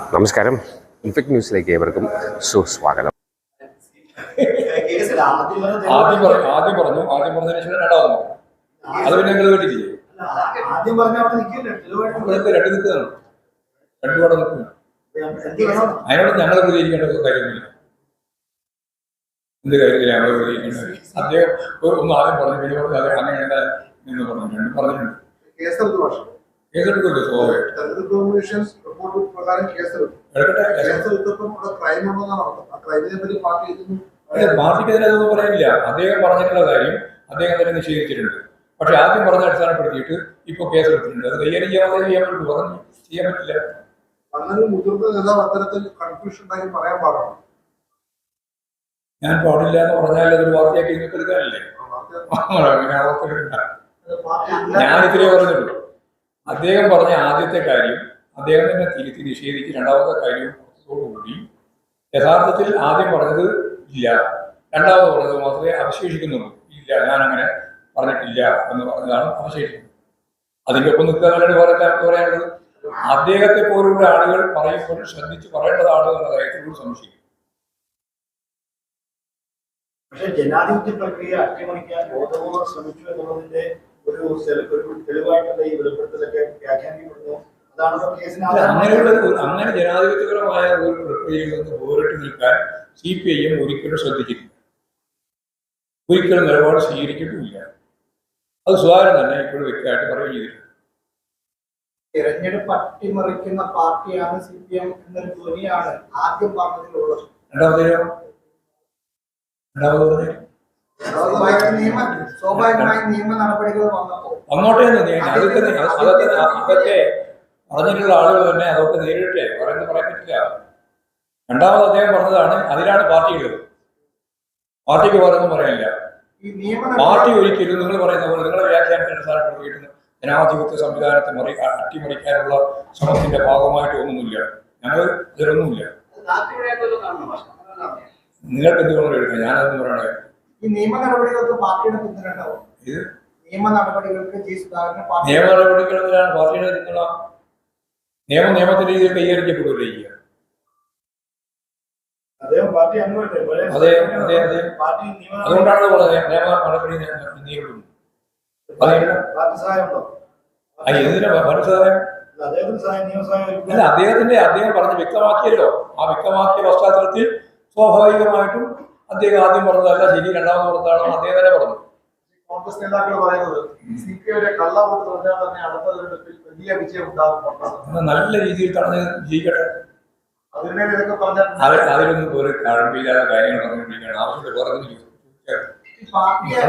നമസ്കാരം. ഇൻഫെക്ട് ന്യൂസിലേക്ക് ഏവർക്കും സുസ്വാഗതം. ആദ്യം പറഞ്ഞ ആദ്യം പറഞ്ഞു. ആദ്യം പറഞ്ഞു ആദ്യം പറഞ്ഞതിന് ശേഷം രണ്ടാമത് അത് പിന്നെ ഞങ്ങൾ കേട്ടില്ലേ രണ്ട് നിൽക്കുന്നതാണ്. രണ്ടു കൂടെ അതിനോട് ഞങ്ങൾ പ്രതികരിക്കേണ്ട കാര്യമില്ല. എന്ത് കാര്യത്തിലാണ് ഞങ്ങൾ പ്രതികരിക്കേണ്ടത് അദ്ദേഹം ഒരു- ഒന്ന് ആദ്യം പറഞ്ഞു. പിന്നെ പറഞ്ഞു അത് അങ്ങനെയല്ല എന്ന് പറഞ്ഞു. രണ്ടും പറഞ്ഞിട്ടുണ്ട്. കേസെടുക്കുമല്ലോ സ്വാഭാവികം. റിപ്പോർട്ട് പ്രകാരം എടുക്കട്ടെ കേസെടുത്തപ്പോൾ അവിടെ ക്രൈം ഉണ്ടെന്നാണ് പറഞ്ഞത് ആ ക്രൈമിനെ പറ്റി പാർട്ടി പാർട്ടിക്ക് അതിനെ അതൊന്നും പറയാനില്ല. അദ്ദേഹം പറഞ്ഞിട്ടുള്ള കാര്യം അദ്ദേഹം തന്നെ നിഷേധിച്ചിട്ടുണ്ട്. പക്ഷെ ആദ്യം പറഞ്ഞ അടിസ്ഥാനപ്പെടുത്തിയിട്ട് ഇപ്പോൾ കേസെടുത്തിട്ടുണ്ട് അത് കൈകാര്യം ചെയ്യാതെ ചെയ്യാൻ പറ്റുള്ളൂ പറഞ്ഞു ചെയ്യാൻ പറ്റില്ല. അങ്ങനെ മുതിർന്ന നേതാവ് അത്തരത്തിൽ കൺഫ്യൂഷൻ ഉണ്ടാക്കി പറയാൻ പാടാണ്. ഞാൻ പാടില്ല എന്ന് പറഞ്ഞാൽ അതൊരു വാർത്തയാക്കി നിങ്ങൾക്ക് എടുക്കാനല്ലേ? അങ്ങനെ ആവർത്തിക്കണ്ട ഞാൻ ഇത്രയേ പറഞ്ഞുള്ളൂ. അദ്ദേഹം പറഞ്ഞ ആദ്യത്തെ കാര്യം അദ്ദേഹം തന്നെ തിരുത്തി നിഷേധിച്ച് രണ്ടാമത്തെ കാര്യത്തോടുകൂടി യഥാർത്ഥത്തിൽ ആദ്യം പറഞ്ഞത് ഇല്ല. രണ്ടാമത് പറഞ്ഞത് മാത്രമേ അവശേഷിക്കുന്നുള്ളൂ. ഇല്ല ഞാൻ അങ്ങനെ പറഞ്ഞിട്ടില്ല എന്ന് പറഞ്ഞതാണ് അവശേഷിക്കുന്നത്. അതിന്റെ ഒപ്പം നിൽക്കാനാണ് പറയാൻ പറയാനുള്ളത്. അദ്ദേഹത്തെ പോലുള്ള ആളുകൾ പറയുമ്പോൾ ശ്രദ്ധിച്ച് പറയേണ്ടതാണ് എന്ന കാര്യത്തിലൂടെ സംശയിക്കും. പക്ഷെ ജനാധിപത്യ പ്രക്രിയ അട്ടിമറിക്കാൻ ബോധപൂർവം ശ്രമിച്ചു എന്നുള്ളതിന്റെ ഒരു തെളിവായിട്ടുള്ള ഈ വെളിപ്പെടുത്തലൊക്കെ വ്യാഖ്യാനിക്കപ്പെടുന്നു. അങ്ങനെയുള്ള അങ്ങനെ ജനാധിപത്യപരമായ ഒരു പ്രക്രിയയിൽ നിന്ന് പോരിട്ട് നിൽക്കാൻ സി പി ഐ എം ഒരിക്കലും ശ്രദ്ധിച്ചിട്ടില്ല. ഒരിക്കലും നിലപാട് സ്വീകരിച്ചിട്ടുമില്ല. അത് സുധാകരൻ തന്നെ ഇപ്പോഴും വ്യക്തമായിട്ട് പറയുകയും ചെയ്തിട്ടുണ്ട്. തിരഞ്ഞെടുപ്പ് അട്ടിമറിക്കുന്ന പാർട്ടിയാണ് സി പി എം എന്നൊരു ധ്വനിയാണ് ആദ്യം പറഞ്ഞതിലുള്ളത്. രണ്ടാമത് നിയമ സ്വാഭാവികമായി നിയമ നടപടികൾ വന്നപ്പോൾ അങ്ങോട്ടേ അതൊക്കെ അത് അതൊക്കെ പറഞ്ഞിട്ടുള്ള ആളുകൾ തന്നെ അതൊക്കെ നേരിട്ടെ. പറയുന്നത് പറയാൻ പറ്റില്ല. രണ്ടാമത് അദ്ദേഹം പറഞ്ഞതാണ് അതിലാണ് പാർട്ടി ഉള്ളത്. പാർട്ടിക്ക് പറയുന്നത് പറയാനില്ല. പാർട്ടി ഒരിക്കലും നിങ്ങൾ പറയുന്ന പോലെ നിങ്ങളുടെ വ്യാഖ്യാനത്തിന് അടിസ്ഥാനപ്പെടുത്തിയിട്ട് ജനാധിപത്യ സംവിധാനത്തെ മറി അട്ടിമറിക്കാനുള്ള ശ്രമത്തിന്റെ ഭാഗമായിട്ട് ഒന്നുമില്ല. ഞങ്ങൾ ഇതിലൊന്നുമില്ല നിങ്ങൾക്ക് എന്തുകൊണ്ട് എടുക്കാം? ഞാനതെന്ന് പറയണേ ഈ നിയമ നടപടികൾക്ക് പാർട്ടിയുടെ പിന്തുണ ഉണ്ടാവും. നിയമ നടപടികൾക്ക് നിയമ നടപടികളെന്തിനാണ് പാർട്ടിയുടെ പിന്തുണ. നിയമം നിയമത്തിന്റെ രീതിയിൽ കൈകാര്യപ്പെടുകയല്ലേ ചെയ്യുക? അതെ, അതെ, അതെ. അതുകൊണ്ടാണ് പറഞ്ഞത്. നിയമ നടപടി നേരിടുന്നു. എന്തിനാ അല്ല. അദ്ദേഹത്തിന്റെ അദ്ദേഹം പറഞ്ഞ് വ്യക്തമാക്കിയല്ലോ. ആ വ്യക്തമാക്കിയ പശ്ചാത്തലത്തിൽ സ്വാഭാവികമായിട്ടും അദ്ദേഹം ആദ്യം പറഞ്ഞതല്ല ശരി രണ്ടാമത് പറഞ്ഞതാണെന്ന് അദ്ദേഹം തന്നെ പറഞ്ഞു. കോൺഗ്രസ് നേതാക്കൾ പറയുന്നത് സി പി ഐയുടെ കള്ള വോട്ട് പറഞ്ഞാൽ തന്നെ അടുത്ത തെരഞ്ഞെടുപ്പിൽ വലിയ വിജയം ഉണ്ടാകും കോൺഗ്രസ് നല്ല രീതിയിൽ തന്നെ ജയിക്കട്ടെ അതിനെ ഇതൊക്കെ പറഞ്ഞാൽ അവർ അതിലൊന്നും ഒരു കഴമ്പില്ലാത്ത കാര്യങ്ങൾ പറഞ്ഞുകൊണ്ടിരിക്കുകയാണ് ആവശ്യത്തിൽ പറഞ്ഞു ഈ പാർട്ടിയെ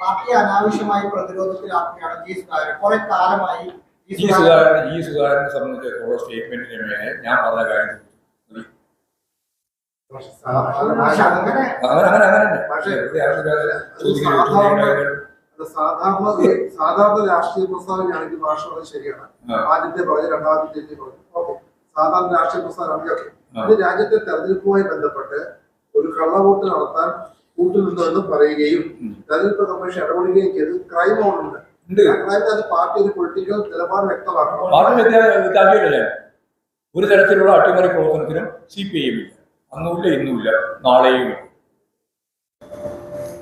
പാർട്ടിയെ അനാവശ്യമായി പ്രതിരോധത്തിലാക്കുകയാണ് ജി സുധാകരൻ. കുറെ കാലമായി ജി ഈ സുധാകരൻ സുധാകരൻ ഈ സുധാകരനെ സംബന്ധിച്ചിടത്തോളം സ്റ്റേറ്റ്മെന്റിന്റെ മേലെ ഞാൻ പറഞ്ഞ കാര്യം അങ്ങനെ അങ്ങനെ പക്ഷേ, സാധാരണ- സാധാരണ രാഷ്ട്രീയ പ്രസ്താവനയാണെങ്കിൽ ഭാഷ വളരെ ശരിയാണ്. ആദ്യത്തെ പറഞ്ഞു രണ്ടാമത്തെ പറഞ്ഞു. ഓക്കെ. സാധാരണ രാഷ്ട്രീയ പ്രസ്താവനയാണെങ്കിൽ ഓക്കെ. അത് രാജ്യത്തെ തെരഞ്ഞെടുപ്പുമായി ബന്ധപ്പെട്ട് ഒരു കള്ളവോട്ട് നടത്താൻ കൂട്ടുനിന്നുവെന്ന് പറയുകയും. തെരഞ്ഞെടുപ്പ് കമ്മീഷൻ ഇടപെടുകയും ചെയ്ത് ക്രൈം ഓണുണ്ട് ആ അത് പാർട്ടി ഒരു പൊളിറ്റിക്കൽ നിലപാട് വ്യക്തമാക്കണം ഒരു തരത്തിലുള്ള അട്ടിമറി പ്രവർത്തനത്തിനും സി പി ഐ ഇല്ല. അന്നുമില്ല ഇന്നുമില്ല നാളെയും ഇല്ല.